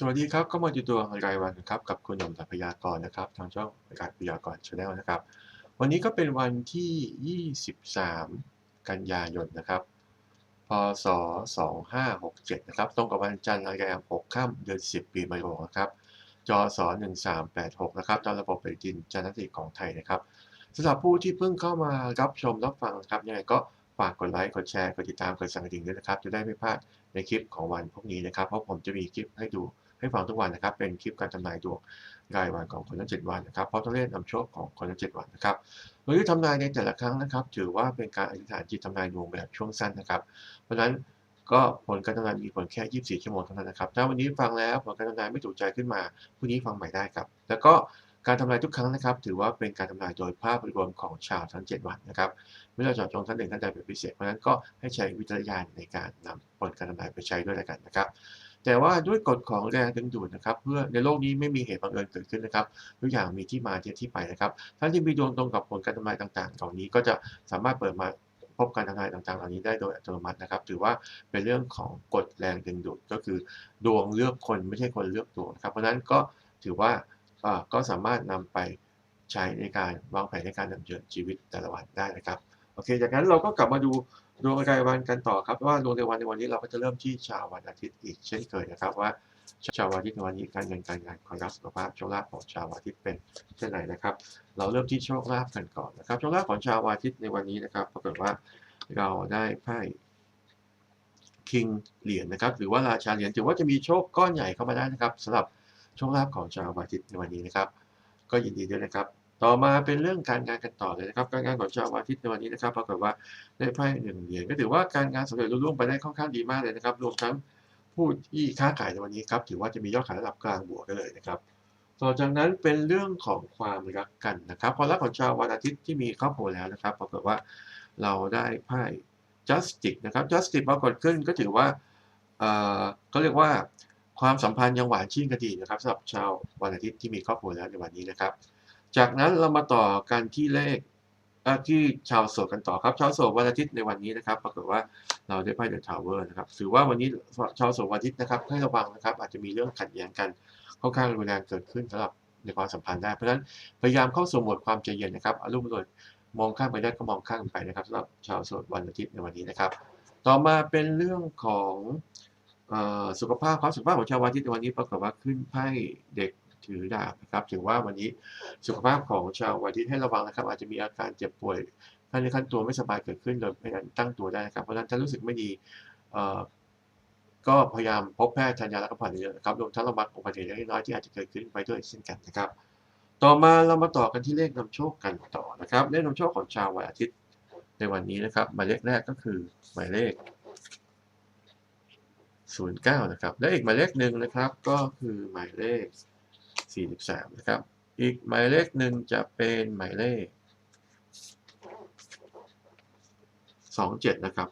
สวัสดีครับ ก็มาดูดวงรายวันครับกับคุณหนุ่มสัพยากรนะครับทางช่องรายการพยากรชาแนลนะครับ วันนี้ก็เป็นวันที่ 23 กันยายนนะครับ พศ 2567 นะครับ ตรงกับวันจันทร์รายการ6ค่ำเดือน 10 ปีมะโรงนะครับ จศ1386 นะครับ ตามระบบปฏิทินจันทรติของไทยนะครับสำหรับผู้ที่เพิ่งเข้ามารับชมรับฟังนะครับยังไงก็ฝากกดไลค์ กดแชร์ กดติดตาม กดสั่นกระดิ่งด้วยนะครับ จะได้ไม่พลาดในคลิปของวันพวกนี้นะครับ เพราะผมจะมีคลิปให้ดู ให้ฟังทุกวันนะครับ เป็นคลิปการทำนายดวงรายวันของคนทั้ง7วันนะครับเพราะต้องเล่นนำโชคของคนทั้ง7วันนะครับโดยที่ทำนายในแต่ละครั้งนะครับ ถือว่าเป็นการอธิษฐานจิตทำนายดวงแบบช่วงสั้นนะครับ เพราะฉะนั้นก็ผลการทำนายมีผลแค่ 24 ชั่วโมงเท่านั้นนะครับ ถ้าวันนี้ฟังแล้วผลการทำนายไม่ถูกใจขึ้นมาพรุ่งนี้ฟังใหม่ได้ครับ แล้วก็การทำนายทุกครั้งนะครับ ถือว่าเป็นการทำนายโดยภาพรวมของชาวทั้ง 7 วันนะครับไม่เราจาะจงท่านหนึ่งท่านใดเป็นพิเศษ เพราะฉะนั้นก็ให้ใช้วิจารณญาณในการนำผลการทำนายไปใช้ด้วยกันนะครับ แต่ว่าด้วยกฎของแรงดึงดูดนะครับ เพื่อในโลกนี้ไม่มีเหตุบังเอิญเกิดขึ้นนะครับทุกอย่างมีที่มาที่ที่ไปนะครับท่านที่มีดวงตรงกับผลการทำนายต่างๆ เหล่านี้ก็จะสามารถเปิดมาพบการทำนายต่างๆ เหล่านี้ได้โดยอัตโนมัตินะครับ ถือว่าเป็นเรื่องของกฎแรงดึงดูดก็คือดวงเลือกคนไม่ใช่คนเลือกดวงครับ เพราะนั้นก็ถือว่าอ่าก็สามารถนำไปใช้ในการวางแผนในการดำเนินชีวิตแต่ละวันได้นะครับ โอเค จากนั้นเราก็กลับมาดู ดวงรายวันกันต่อครับว่าดวงในวันในวันนี้เราก็จะเริ่มที่ชาววันอาทิตย์อีกเช่นเคยนะครับว่าชาววันอาทิตย์ในวันนี้การเงินการงานความรักสุขภาพโชคลาภของชาววันอาทิตย์เป็นเช่นไรนะครับ เราเริ่มที่โชคลาภกันก่อนนะครับโชคลาภของชาววันอาทิตย์ในวันนี้นะครับปรากฏว่าเราได้ไพ่คิงเหรียญนะครับหรือว่าราชาเหรียญถือว่าจะมีโชคก้อนใหญ่เข้ามาได้นะครับสำหรับโชคลาภของชาววันอาทิตย์ในวันนี้นะครับ ก็ยินดีด้วยนะครับ ต่อมาเป็นเรื่องการงานกันต่อเลยนะครับ การงานของชาววันอาทิตย์ในวันนี้นะครับปรากฏว่าได้ไพ่หนึ่งเหรียญก็ถือว่าการงานสำเร็จรุ่ร่วงไปได้ค่อนข้างดีมากเลยนะครับ รวมทั้งผู้ที่ค้าขายในวันนี้ครับถือว่าจะมียอดขายระดับกลางบวกได้เลยนะครับ ต่อจากนั้นเป็นเรื่องของความรักกันนะครับความรักของชาววันอาทิตย์ที่มีครอบครัวแล้วนะครับปรากฏว่าเราได้ไพ่ justice นะครับ justice ปรากฏขึ้นก็ถือว่าเอ่อก็เรียกว่าความสัมพันธ์ยังหวานชื่นกันดีนะครับสำหรับชาววันอาทิตย์ที่มีครอบครัวแล้วในวันนี้นะครับ จากนั้นเรามาต่อกันที่เลขที่ชาวโสดกันต่อครับชาวโสดวันอาทิตย์ในวันนี้นะครับปรากฏว่าเราได้ไพ่เดอะทาวเวอร์นะครับถือว่าวันนี้ชาวโสดวันอาทิตย์นะครับให้ระวังนะครับ อาจจะมีเรื่องขัดแย้งกันค่อนข้างรุนแรงเกิดขึ้นสำหรับในความสัมพันธ์ได้เพราะฉะนั้นพยายามเข้าสู่โหมดความใจเย็นนะครับอารมณ์โดยมองข้ามไปได้ก็มองข้ามไปนะครับสำหรับชาวโสดวันอาทิตย์ในวันนี้นะครับ ต่อมาเป็นเรื่องของสุขภาพความสุขภาพของชาววันอาทิตย์ในวันนี้ปรากฏว่าขึ้นไพ่เด็ก ถือดาบนะครับถือว่าวันนี้สุขภาพของชาววันอาทิตย์ให้ระวังนะครับ อาจจะมีอาการเจ็บป่วยภายในขั้นตัวไม่สบายเกิดขึ้นโดยไม่ตั้งตัวได้นะครับ เพราะฉะนั้นถ้ารู้สึกไม่ดีก็พยายามพบแพทย์ทานยาแล้วก็ผ่อนเยอะนะครับรวมทั้งระวังอุบัติเหตุเล็กน้อยที่อาจจะเกิดขึ้นไปด้วยเช่นกันนะครับ ต่อมาเรามาต่อกันที่เลขนำโชคกันต่อนะครับ เลขนำโชคของชาววันอาทิตย์ในวันนี้นะครับ หมายเลขแรกก็คือหมายเลข 09 นะครับ และอีกหมายเลขหนึ่งนะครับ ก็คือหมายเลข 43 นะครับ อีกหมายเลขหนึ่งจะเป็นหมายเลข 27 นะครับ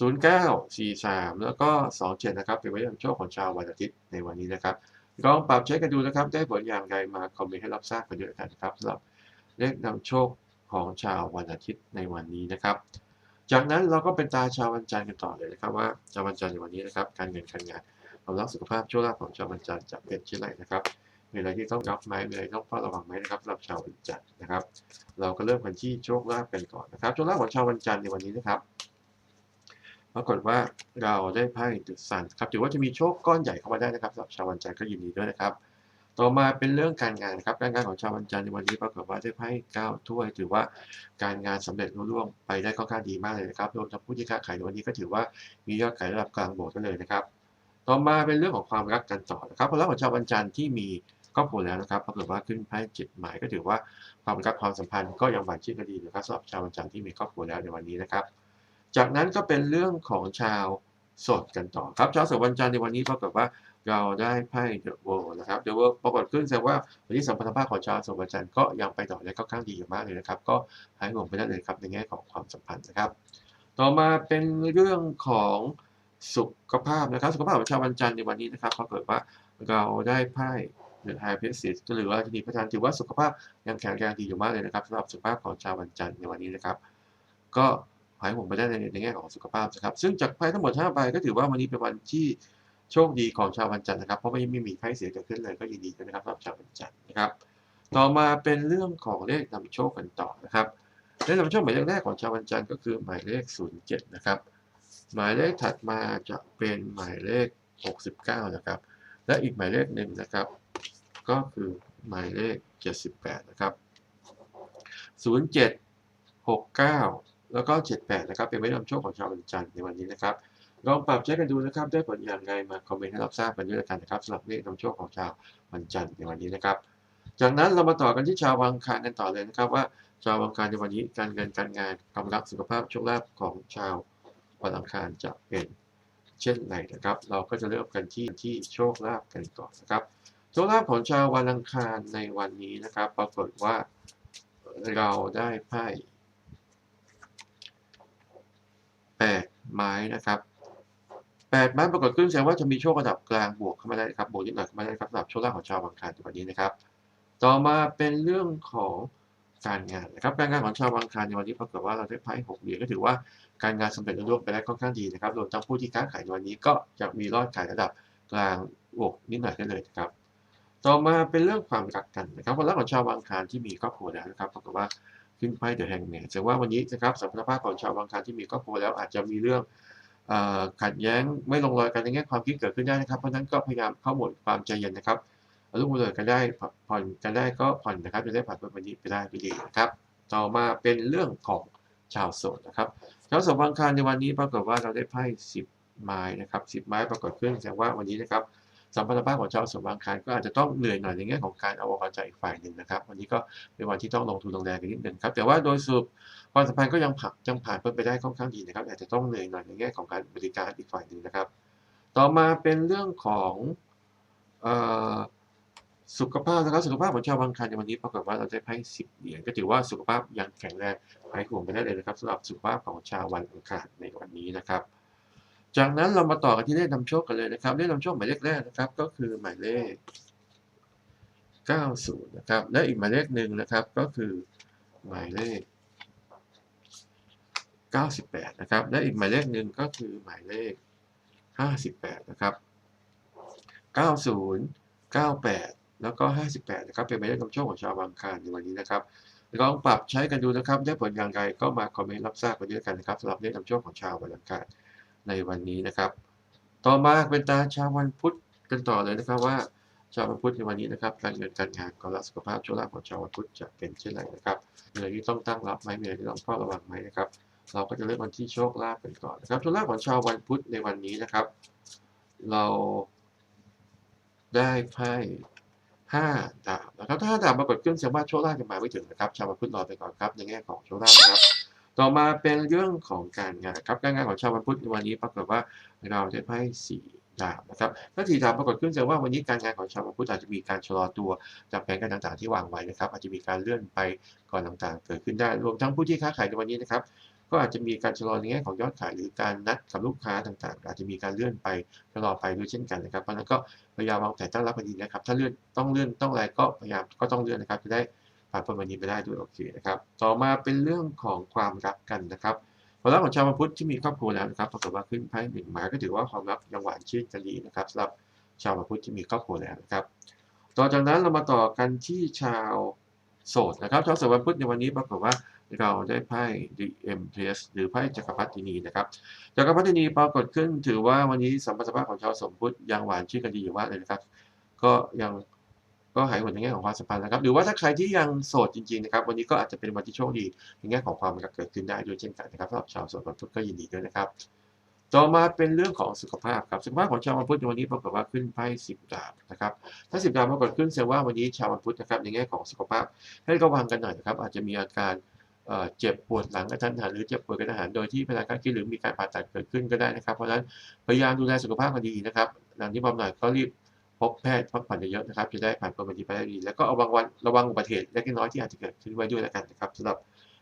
09 43 แล้วก็ 27 นะครับ เป็นวันโชคของชาววันอาทิตย์ในวันนี้นะครับลองปรับใช้กันดูนะครับ ได้ผลอย่างไรมาคอมเมนต์ให้รับทราบกันด้วยกันครับสำหรับเลขนำโชคของชาววันอาทิตย์ในวันนี้นะครับ จากนั้นเราก็เป็นตาชาววันจันทร์กันต่อเลยนะครับว่าชาววันจันทร์ในวันนี้นะครับ การเงินการงานความรักสุขภาพโชคลาภของชาววันจันทร์จะเป็นเช่นไรนะครับ มีอะไรที่ต้องรับไหมมีอะไรต้องเฝ้าระวังไหมนะครับสำหรับชาววันจันทร์นะครับ เราก็เริ่มกันที่โชคลาภกันก่อนนะครับโชคลาภของชาววันจันทร์ในวันนี้นะครับปรากฏว่าเราได้ไพ่ดุสันครับถือว่าจะมีโชคก้อนใหญ่เข้ามาได้นะครับสำหรับชาววันจันทร์ก็ยินดีด้วยนะครับ ต่อมาเป็นเรื่องการงานนะครับการงานของชาววันจันทร์ในวันนี้ปรากฏว่าได้ไพ่เก้าถ้วย ถือว่าการงานสำเร็จรุ่ร่วงไปได้ค่อนข้างดีมากเลยนะครับรวมทั้งผู้ที่ค้าขายในวันนี้ก็ถือว่ามียอดขายระดับกลางโบวกกันเลยนะครับ ต่อมาเป็นเรื่องของความรักกันต่อนะครับความรักของชาววันจันทร์ที่มี ครอบครัวแล้วนะครับปรากฏว่าขึ้นไพ่เจ็ดหมายก็ถือว่าความรักความสัมพันธ์ก็ยังหวานชื่นกันดีนะครับสำหรับชาววันจันทร์ที่มีครอบครัวแล้วในวันนี้นะครับ จากนั้นก็เป็นเรื่องของชาวสดกันต่อครับชาวสดวันจันทร์ในวันนี้ปรากฏว่าเราได้ไพ่เดอะเวิลด์นะครับเดอะเวิลด์ปรากฏขึ้นแสดงว่าวันนี้สัมพันธภาพของชาวสดวันจันทร์ก็ยังไปต่อได้ค่อนข้างดีอยู่มากเลยนะครับ ก็หายห่วงไปได้เลยครับในแง่ของความสัมพันธ์นะครับ ต่อมาเป็นเรื่องของสุขภาพนะครับ สุขภาพของชาววันจันทร์ในวันนี้นะครับปรากฏว่าเราได้ไพ่ เดอะไฮเพสซิสหรือว่าทีนี้พระจันทร์ถือว่าสุขภาพยังแข็งแรงดีอยู่มากเลยนะครับสำหรับสุขภาพของชาววันจันทร์ในวันนี้นะครับ ก็หายห่วงไปได้ในในแง่ของสุขภาพนะครับ ซึ่งจากไพ่ทั้งหมด5ใบก็ถือว่าวันนี้เป็นวันที่โชคดีของชาววันจันทร์นะครับ เพราะไม่ไม่มีไพ่เสียเกิดขึ้นเลยก็ยินดีด้วยนะครับสำหรับชาววันจันทร์นะครับ ต่อมาเป็นเรื่องของเลขนำโชคกันต่อนะครับเลขนำโชคหมายเลขแรกของชาววันจันทร์ก็คือหมายเลข 07 นะครับ หมายเลขถัดมาจะเป็นหมายเลข 69 นะครับ และอีกหมายเลขหนึ่งนะครับ ก็คือหมายเลข 78 นะครับ 07 69 แล้วก็ 78 นะครับ เป็นไว้นำโชคของชาววันจันทร์ในวันนี้นะครับ ลองปรับใช้กันดูนะครับ ได้ผลอย่างไรมาคอมเมนต์ให้รับทราบกันด้วยกันนะครับสำหรับเลขนำโชคของชาววันจันทร์ในวันนี้นะครับ จากนั้นเรามาต่อกันที่ชาววังคารกันต่อเลยนะครับว่าชาววังคารในวันนี้การเงินการงานความรักสุขภาพโชคลาภของชาววันอังคารจะเป็นเช่นไรนะครับ เราก็จะเริ่มกันที่ที่โชคลาภกันก่อนนะครับ โชคลาภของชาววันอังคารในวันนี้นะครับ ปรากฏว่าเราได้ไพ่แปดไม้นะครับแปดไม้ปรากฏขึ้นแสดงว่าจะมีโชคระดับกลางบวกเข้ามาได้ครับบวกนิดหน่อยเข้ามาได้ครับสำหรับโชคลาภของชาววันอังคารในวันนี้นะครับ ต่อมาเป็นเรื่องของการงานนะครับการงานของชาววังคารในวันนี้ปรากฏว่าเราได้ไพ่หกเหรียญก็ถือว่าการงานสำเร็จรุ่งเรืองไปได้ค่อนข้างดีนะครับรวมทั้งผู้ที่ค้าขายในวันนี้ก็จะมีรอดขายระดับกลางบวกนิดหน่อยได้เลยนะครับ ต่อมาเป็นเรื่องความรักกันนะครับความรักของชาววังคารที่มีครอบครัวแล้วนะครับปรากฏว่าขึ้นไพ่เดอะแฮงแมนแสดงว่าวันนี้นะครับสมรรถภาพของชาววังคารที่มีครอบครัวแล้วอาจจะมีเรื่องอขัดแย้งไม่ลงรอยกันในแง่ความคิดเกิดขึ้นได้นะครับ เพราะฉะนั้นก็พยายามเข้าโหมดความใจเย็นนะครับอารมณ์เลยกันได้ผ่อนกันได้ก็ผ่อนนะครับจะได้ผ่านวันนี้ไปได้ไปดีนะครับ ต่อมาเป็นเรื่องของชาวโสดนะครับชาวโสดบางคารในวันนี้ปรากฏว่าเราได้ไพ่สิบไม้นะครับสิบไม้ปรากฏขึ้นแสดงว่าวันนี้นะครับ สัมพันธภาพของชาวโสดบางคารก็อาจจะต้องเหนื่อยหน่อยในแง่ของการเอาอกเอาใจอีกฝ่ายหนึ่งนะครับ วันนี้ก็เป็นวันที่ต้องลงทุนลงแรงกันนิดนึงครับแต่ว่าโดยสรุปความสัมพันธ์ก็ยังผ่านยังผ่านไปได้ค่อนข้างดีนะครับอาจจะต้องเหนื่อยหน่อยในแง่ของการบริการอีกฝ่ายหนึ่งนะครับ ต่อมาเป็นเรื่องของสุขภาพนะครับสุขภาพของชาวบางคันในวันนี้ปรากฏว่าเราได้ไพ่สิบเหรียญก็ถือว่าสุขภาพยังแข็งแรงหายห่วงไปได้เลยนะครับสำหรับสุขภาพของชาววันอังคารในวันนี้นะครับ จากนั้นเรามาต่อกันที่เลขนำโชคกันเลยนะครับ เลขนำโชคหมายเลขแรกนะครับ ก็คือหมายเลข 90 นะครับ และอีกหมายเลขหนึ่งนะครับ ก็คือหมายเลข 98 นะครับ และอีกหมายเลขหนึ่งก็คือหมายเลข 58 นะครับ 90 98 แล้วก็ 58 นะครับ เป็นหมายเลขนำโชคของชาวบางคารในวันนี้นะครับลองปรับใช้กันดูนะครับ ได้ผลอย่างไรก็มาคอมเมนต์รับทราบกันด้วยกันนะครับสำหรับเลขนำโชคของชาววังคาร ในวันนี้นะครับ ต่อมาเป็นตาชาววันพุธกันต่อเลยนะครับว่าชาววันพุธในวันนี้นะครับ การเงินการงานความรักสุขภาพโชคลาภของชาววันพุธจะเป็นเช่นไรนะครับมีอะไรที่ต้องตั้งรับไหมมีอะไรที่ต้องเฝ้าระวังไหมนะครับ เราก็จะเริ่มกันที่โชคลาภกันก่อนนะครับโชคลาภของชาววันพุธในวันนี้นะครับ เราได้ไพ่ห้าดาบนะครับถ้าห้าดาบปรากฏขึ้นแสดงว่าโชคลาภจะมาไม่ถึงนะครับ ชาววันพุธรอไปก่อนครับในแง่ของโชคลาภนะครับ ต่อมาเป็นเรื่องของการงานครับการงานของชาววันพุธในวันนี้ปรากฏว่าเราได้ไพ่สี่ดาบนะครับถ้าสีดาบปรากฏขึ้นแสดงว่าวันนี้การงานของชาววันพุธอาจจะมีการชะลอตัวจากแผนการต่างๆที่วางไว้นะครับ อาจจะมีการเลื่อนไปก่อนต่างๆ เกิดขึ้นได้รวมทั้งผู้ที่ค้าขายในวันนี้นะครับก็อาจจะมีการชะลอในแง่ของยอดขายหรือการนัดกับลูกค้าต่างๆ อาจจะมีการเลื่อนไปชะลอไปด้วยเช่นกันนะครับเพราะนั้นก็พยายามวางแผนตั้งรับให้ดีนะครับ ถ้าเลื่อนต้องเลื่อนต้องอะไรก็พยายามก็ต้องเลื่อนนะครับจะได้ ผ่านพ้นวันนี้ไปได้ด้วยโอเคนะครับ ต่อมาเป็นเรื่องของความรักกันนะครับความรักของชาวพุทธที่มีครอบครัวแล้วนะครับปรากฏว่าขึ้นไพ่หนึ่งหมายก็ถือว่าความรักยังหวานชื่นกันดีนะครับสำหรับชาวพุทธที่มีครอบครัวแล้วนะครับ ต่อจากนั้นเรามาต่อกันที่ชาวโสดนะครับชาวโสดวันพุธในวันนี้ปรากฏว่าเราได้ไพ่ The Empress หรือไพ่จักรพรรดินีนะครับจักรพรรดินีปรากฏขึ้นถือว่าวันนี้สัมพันธภาพของชาวสมพุทธยังหวานชื่นกันดีอยู่มากเลยนะครับ ก็ยัง ก็หายห่วงในแง่ของความสัมพันธ์นะครับ หรือว่าถ้าใครที่ยังโสดจริงๆนะครับ วันนี้ก็อาจจะเป็นวันที่โชคดีในแง่ของความรักเกิดขึ้นได้ด้วยเช่นกันนะครับสำหรับชาวโสดวันพุธก็ยินดีด้วยนะครับ ต่อมาเป็นเรื่องของสุขภาพครับสุขภาพของชาววันพุธในวันนี้ปรากฏว่าขึ้นไพ่สิบดาบนะครับถ้าสิบดาวปรากฏขึ้นแสดงว่าวันนี้ชาววันพุธนะครับในแง่ของสุขภาพให้ระวังกันหน่อยนะครับอาจจะมีอาการเจ็บปวดหลังกระทันหันหรือเจ็บปวดกระทันหันโดยที่พนักงานคิดหรือมีการผ่าตัดเกิดขึ้นก็ได้นะครับ เพราะฉะนั้นพยายามดูแลสุขภาพกันดีนะครับหลังที่บำหน่อยก็รีบ พบแพทย์พักผ่อนเยอะๆนะครับ จะได้ผ่านพ้นวันนี้ไปได้ดี แล้วก็เอาบางวันระวังอุบัติเหตุเล็กน้อยที่อาจจะเกิดขึ้นไว้ด้วยแล้วกันนะครับสำหรับ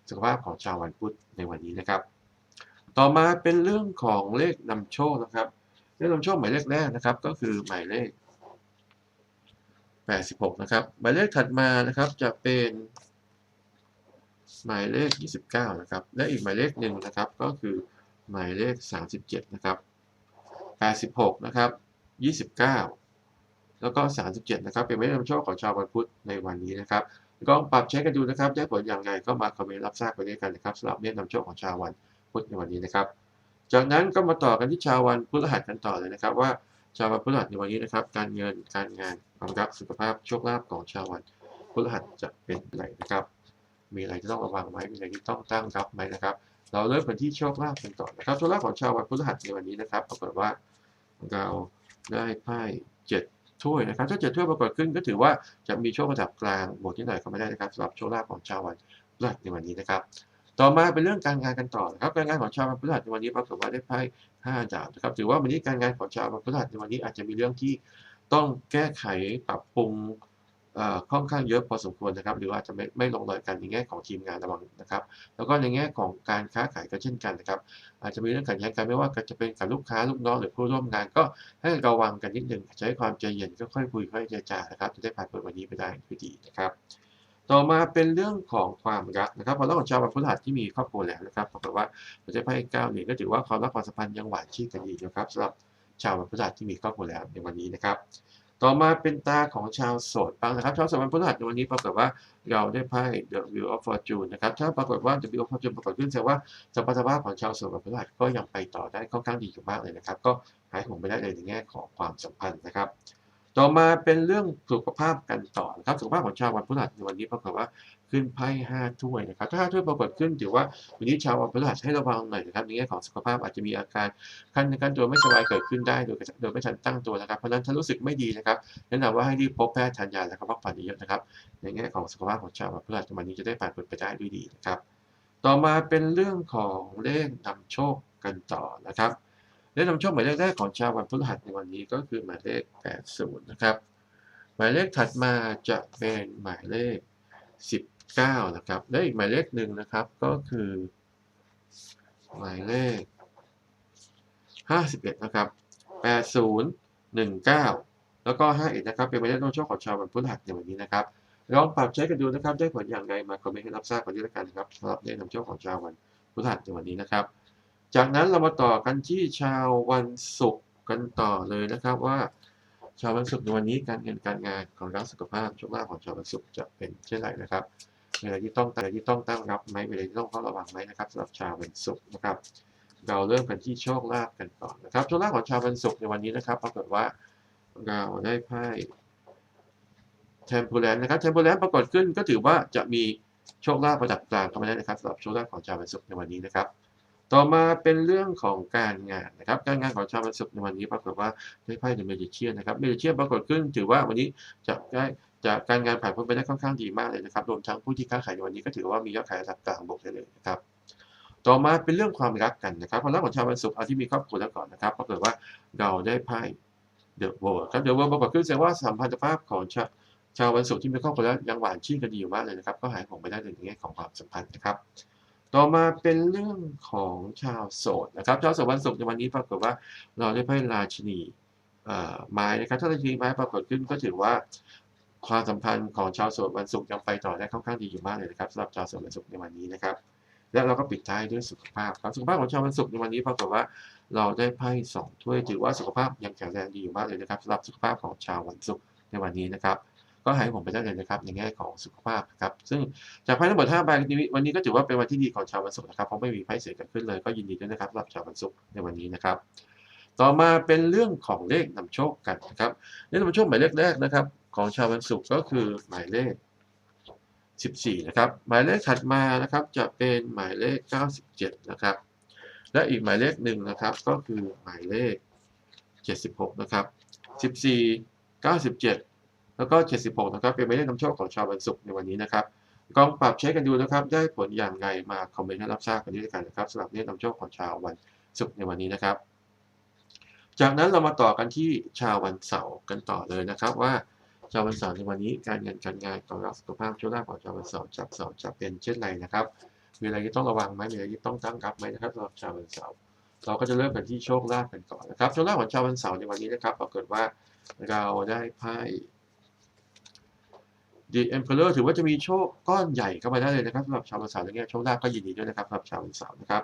สุขภาพของชาววันพุธในวันนี้นะครับ ต่อมาเป็นเรื่องของเลขนำโชคนะครับเลขนำโชคหมายเลขแรกนะครับ ก็คือหมายเลข 86 นะครับ หมายเลขถัดมานะครับจะเป็นหมายเลข 29 นะครับ และอีกหมายเลขหนึ่งนะครับ ก็คือหมายเลข 37 นะครับ 86 นะครับยี่สิบเก้า แล้วก็สามสิบเจ็ดนะครับ เป็นเวลานำโชคของชาววันพุธในวันนี้นะครับลองปรับเช็คกันดูนะครับ ได้ผลอย่างไรก็มาคอมเมนต์รับทราบกันด้วยกันนะครับสำหรับเวลานำโชคของชาววันพุธในวันนี้นะครับ จากนั้นก็มาต่อกันที่ชาววันพฤหัสกันต่อเลยนะครับ ว่าชาววันพฤหัสในวันนี้นะครับ การเงินการงานความรักสุขภาพโชคลาภของชาววันพฤหัสจะเป็นอย่างไรนะครับ มีอะไรที่ต้องระวังไหมมีอะไรที่ต้องตั้งรับไหมนะครับ เราเริ่มกันที่โชคลาภกันก่อนนะครับโชคลาภของชาววันพฤหัสในวันนี้นะครับปรากฏว่าเราได้ไพ่เจ็ด ถ้วยนะครับ ถ้าเจ็ดถ้วยปรากฏขึ้นก็ถือว่าจะมีโชคระดับกลางบวกที่หน่อยก็ไม่ได้นะครับสำหรับโชคลาภของชาววันพฤหัสในวันนี้นะครับ ต่อมาเป็นเรื่องการงานกันต่อนะครับ การงานของชาววันพฤหัสในวันนี้ปรากฏว่าได้ไพ่ห้าดาบนะครับ ถือว่าวันนี้การงานของชาววันพฤหัสในวันนี้อาจจะมีเรื่องที่ต้องแก้ไขปรับปรุง ค่อนข้างเยอะพอสมควรนะครับ หรือว่าอาจจะไม่ไม่ลงรอยกันในแง่ของทีมงานระวังนะครับ แล้วก็ในแง่ของการค้าขายก็เช่นกันนะครับ อาจจะมีเรื่องขัดแย้งกันไม่ว่าจะเป็นกับลูกค้าลูกน้องหรือผู้ร่วมงานก็ให้ระวังกันนิดหนึ่งใช้ความใจเย็นก็ค่อยคุยค่อยเจรจานะครับจะได้ผ่านพ้นวันนี้ไปได้ด้วยดีนะครับ ต่อมาเป็นเรื่องของความรักนะครับพอเรื่องของชาววันพฤหัสที่มีครอบครัวแล้วนะครับปรากฏว่าเราจะไพ่เก้าเหรียก็ถือว่าความรักความสัมพันธ์ยังหวานชื่นกันดีนะครับสำหรับชาววันพฤหัสที่มีครอบครัวแล้วในวันนี้นะครับ ต่อมาเป็นตาของชาวโสดบ้างนะครับ ชาวโสดวันพฤหัสในวันนี้ปรากฏว่าเราได้ไพ่ The Wheel of Fortune นะครับ ถ้าปรากฏว่า The Wheel of Fortune ปรากฏขึ้นแสดงว่าสภาพของชาวโสดวันพฤหัสก็ยังไปต่อได้ค่อนข้างดีอยู่มากเลยนะครับ ก็หายห่วงไปได้เลยในแง่ของความสัมพันธ์นะครับ ต่อมาเป็นเรื่องสุขภาพกันต่อนะครับสุขภาพของชาววันพฤหัสในวันนี้ปรากฏว่าขึ้นไพ่ห้าถ้วยนะครับถ้าห้าถ้วยปรากฏขึ้นถือว่าวันนี้ชาววันพฤหัสให้ระวังหน่อยนะครับในแง่ของสุขภาพอาจจะมีอาการคันในการตัวไม่สบายเกิดขึ้นได้โดยโดยไม่ทันตั้งตัวนะครับเพราะนั้นถ้ารู้สึกไม่ดีนะครับแนะนำว่าให้รีบพบแพทย์ทานยาแล้วก็พักผ่อนเยอะนะครับในแง่ของสุขภาพของชาววันพฤหัสในวันนี้จะได้ผ่านพ้นไปได้ด้วยดีนะครับ ต่อมาเป็นเรื่องของเลขนำโชคกันต่อนะครับ เลขนำโชคหมายเลขแรกของชาววันพฤหัสในวันนี้ก็คือหมายเลข 80 นะครับ หมายเลขถัดมาจะเป็นหมายเลข 19 นะครับ และอีกหมายเลขหนึ่งนะครับก็คือ หมายเลข 51 นะครับ 80 19 แล้วก็ 51 นะครับ เป็นหมายเลขนำโชคของชาววันพฤหัสในวันนี้นะครับ ลองปรับใช้กันดูนะครับ ได้ผลอย่างไรมาคอมเมนต์ให้รับทราบกันด้วยกันนะครับสำหรับเลขนำโชคของชาววันพฤหัสในวันนี้นะครับ จากนั้นเรามาต่อกันที่ชาววันศุกร์กันต่อเลยนะครับว่า ชาววันศุกร์ในวันนี้การเงินการงานของรักสุขภาพโชคลาภของชาววันศุกร์จะเป็นเช่นไรนะครับมีอะไรที่ต้องอะไรที่ต้องตั้งรับไหมมีอะไรที่ต้องเฝ้าระวังไหมนะครับสำหรับชาววันศุกร์นะครับ เราเริ่มกันที่โชคลาภกันก่อนนะครับโชคลาภของชาววันศุกร์ในวันนี้นะครับปรากฏว่าเราได้ไพ่เทมเพลนนะครับเทมเพลนปรากฏขึ้นก็ถือว่าจะมีโชคลาภระดับกลางเข้ามาได้นะครับสำหรับโชคลาภของชาววันศุกร์ในวันนี้นะครับ ต่อมาเป็นเรื่องของการงานนะครับการงานของชาววันศุกร์ในวันนี้ปรากฏว่าได้ไพ่เดอะเมจิเชียนนะครับเมจิเชียนปรากฏขึ้นถือว่าวันนี้จะได้จะการงานผ่านพ้นไปได้ค่อนข้างดีมากเลยนะครับรวมทั้งผู้ที่ค้าขายในวันนี้ก็ถือว่ามียอดขายระดับกลางบวกได้เลยนะครับต่อมาเป็นเรื่องความรักกันนะครับความรักของชาววันศุกร์เอาที่มีครอบครัวแล้วก่อนนะครับปรากฏว่าเราได้ไพ่เดอะเวิร์ครับเดอะเวิร์ปรากฏขึ้นแสดงว่าสัมพันธภาพของชาวชาววันศุกร์ที่มีครอบครัวแล้วยังหวานชื่นกันดีอยู่มากเลยนะครับ ก็หายห่วงไม่ได้เลยในแง่ของความสัมพันธ์นะครับ ต่อมาเป็นเรื่องของชาวโสดนะครับ ชาวโสดวันศุกร์ในวันนี้ปรากฏว่าเราได้ไพ่ราชินีไม้นะครับ ถ้าราชินีไม้ปรากฏขึ้นก็ถือว่าความสัมพันธ์ของชาวโสดวันศุกร์ยังไปต่อได้ค่อนข้างดีอยู่มากเลยนะครับสำหรับชาวโสดวันศุกร์ในวันนี้นะครับ และเราก็ปิดท้ายด้วยสุขภาพครับสุขภาพของชาววันศุกร์ในวันนี้ปรากฏว่าเราได้ไพ่สองถ้วยถือว่าสุขภาพยังแข็งแรงดีอยู่มากเลยนะครับสำหรับสุขภาพของชาววันศุกร์ในวันนี้นะครับ ก็หายผมไปได้เลยนะครับในแง่ของสุขภาพครับซึ่งจากไพ่ทั้งหมด5ใบวันนี้ก็ถือว่าเป็นวันที่ดีของชาววันศุกร์นะครับเพราะไม่มีไพ่เสียเกิดขึ้นเลยก็ยินดีด้วยนะครับสำหรับชาววันศุกร์ในวันนี้นะครับ ต่อมาเป็นเรื่องของเลขนำโชคกันนะครับเลขนำโชคหมายเลขแรกนะครับ ของชาววันศุกร์ก็คือหมายเลข 14 นะครับ หมายเลขถัดมานะครับจะเป็นหมายเลข 97 นะครับ และอีกหมายเลขหนึ่งนะครับก็คือหมายเลข 76 นะครับ 14 97 แล้วก็ 76 นะครับ เป็นหมายเลขนำโชคของชาววันศุกร์ในวันนี้นะครับลองปรับใช้กันดูนะครับ ได้ผลอย่างไรมาคอมเมนต์ให้รับทราบกันด้วยกันนะครับสำหรับเลขนำโชคของชาววันศุกร์ในวันนี้นะครับ จากนั้นเรามาต่อกันที่ชาววันเสาร์กันต่อเลยนะครับ ว่าชาววันเสาร์ในวันนี้การเงินการงานของรักสุขภาพโชคลาภของชาววันเสาร์จับเสาร์จะเป็นเช่นไรนะครับ มีอะไรที่ต้องระวังไหมมีอะไรที่ต้องตั้งรับไหมนะครับสำหรับชาววันเสาร์เราก็จะเริ่มกันที่โชคลาภกันก่อนนะครับโชคลาภของชาววันเสาร์ในวันนี้นะครับปรากฏว่าเราได้ไพ่ The Emperor ถือว่าจะมีโชคก้อนใหญ่เข้ามาได้เลยนะครับสำหรับชาววันเสาร์ในแง่โชคลาภก็ยินดีด้วยนะครับสำหรับชาววันเสาร์นะครับ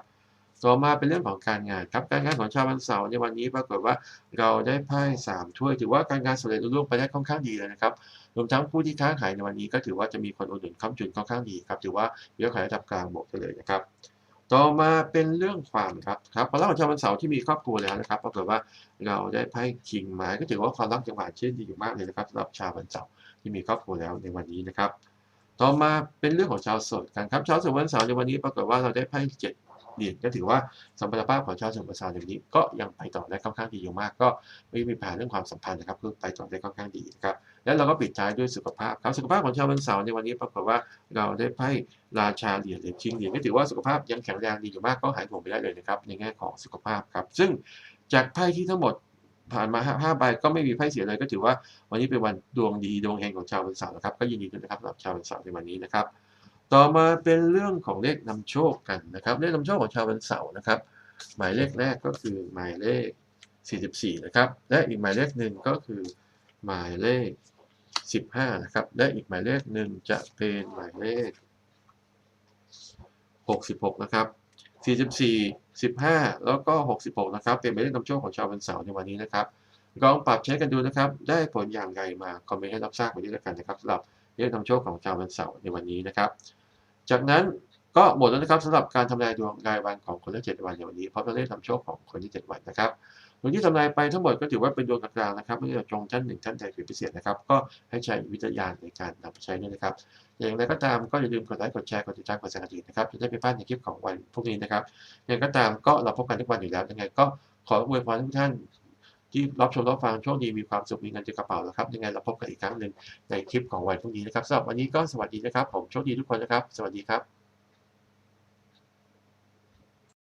ต่อมาเป็นเรื่องของการงานครับการงานของชาววันเสาร์ในวันนี้ปรากฏว่าเราได้ไพ่3ถ้วย ถือว่าการงานสำเร็จลุล่วงไปได้ค่อนข้างดีเลยนะครับรวมทั้งผู้ที่ค้าขายในวันนี้ก็ถือว่าจะมีคนอุดหนุนค้ำจุนค่อนข้างดีครับถือว่ายอดขายระดับกลางบวกได้เลยนะครับต่อมาเป็นเรื่องความครักครับความรักของชาววันเสาร์ที่มีครอบครัวแล้วนะครับปรากฏว่าเราได้ไพ่คิงไม้ก็ถือว่าความรักยังหวานชื่นดีอยู่มากเลยนะครับสำหรับชาววันเสาร์ ที่มีครอบครัวแล้วในวันนี้นะครับ ต่อมาเป็นเรื่องของชาวโสดกันครับชาวโสดวันเสาร์ในวันนี้ปรากฏว่าเราได้ไพ่เจ็ดเหรียญก็ถือว่าสมรรถภาพของชาวโสดวันเสาร์ในวันนี้ก็ยังไปต่อได้ค่อนข้างดีอยู่มาก ก็ไม่มีปัญหาเรื่องความสัมพันธ์นะครับคือไปต่อได้ค่อนข้างดีนะครับแล้วเราก็ปิดท้ายด้วยสุขภาพครับสุขภาพของชาววันเสาร์ในวันนี้ปรากฏว่าเราได้ไพ่ราชาเหรียญหรียญชิงเหรียญก็ถือว่าสุขภาพยังแข็งแรงดีอยู่มากก็หายห่วงไปได้เลยนะครับในแง่ของสุขภาพครับซึ่งจากไพ่ที่ทั้งหมด ผ่านมาห้าใบก็ไม่มีไพ่เสียเลยก็ถือว่าวันนี้เป็นวันดวงดีดวงเฮงของชาววันเสาร์นะครับ ก็ยินดีด้วยนะครับสำหรับชาววันเสาร์ในวันนี้นะครับ ต่อมาเป็นเรื่องของเลขนำโชคกันนะครับเลขนำโชคของชาววันเสาร์นะครับ หมายเลขแรกก็คือหมายเลข 44 นะครับ และอีกหมายเลขหนึ่งก็คือหมายเลข 15 นะครับ และอีกหมายเลขหนึ่งจะเป็นหมายเลข 66 นะครับ 44 15 แล้วก็ 66 นะครับ เป็นหมายเลขนำโชคของชาววันเสาร์ในวันนี้นะครับลองปรับใช้กันดูนะครับ ได้ผลอย่างไรมาคอมเมนต์ให้รับทราบไปด้วยกันนะครับสำหรับเลขนำโชคของชาววันเสาร์ในวันนี้นะครับ จากนั้น ก็หมดแล้วนะครับสำหรับการทำนายดวงรายวันของคนละ7วันในวันนี้เพราะตัวเลขนำโชคของคนที่7วันนะครับดวงที่ทำนายไปทั้งหมดก็ถือว่าเป็นดวงกลางๆนะครับไม่ได้ตรงท่านหนึ่งท่านใดเป็นพิเศษนะครับ ก็ให้ใช้วิจารณญาในการนำไปใช้ด้วยนะครับ อย่างไรก็ตามก็อย่าลืมกดไลค์กดแชร์กดติดตามกดสั่นกระดิ่งนะครับจะได้ไม่พลาดในคลิปของวันพรุ่งนี้นะครับอย่างไรก็ตามก็เราพบกันทุกวันอยู่แล้วยังไง ก็ขออวยพรทุกท่านที่รับชมรับฟังโชคดีมีความสุขมีเงินในกระเป๋าแล้วครับยังไงเราพบกันอีกครั้งหนึ่งในคลิปของวันพรุ่งนี้นะครับสำหรับวันนี้ก็สวัสดีนะครับ ผมโชคดีทุกคนนะครับ สวัสดีครับ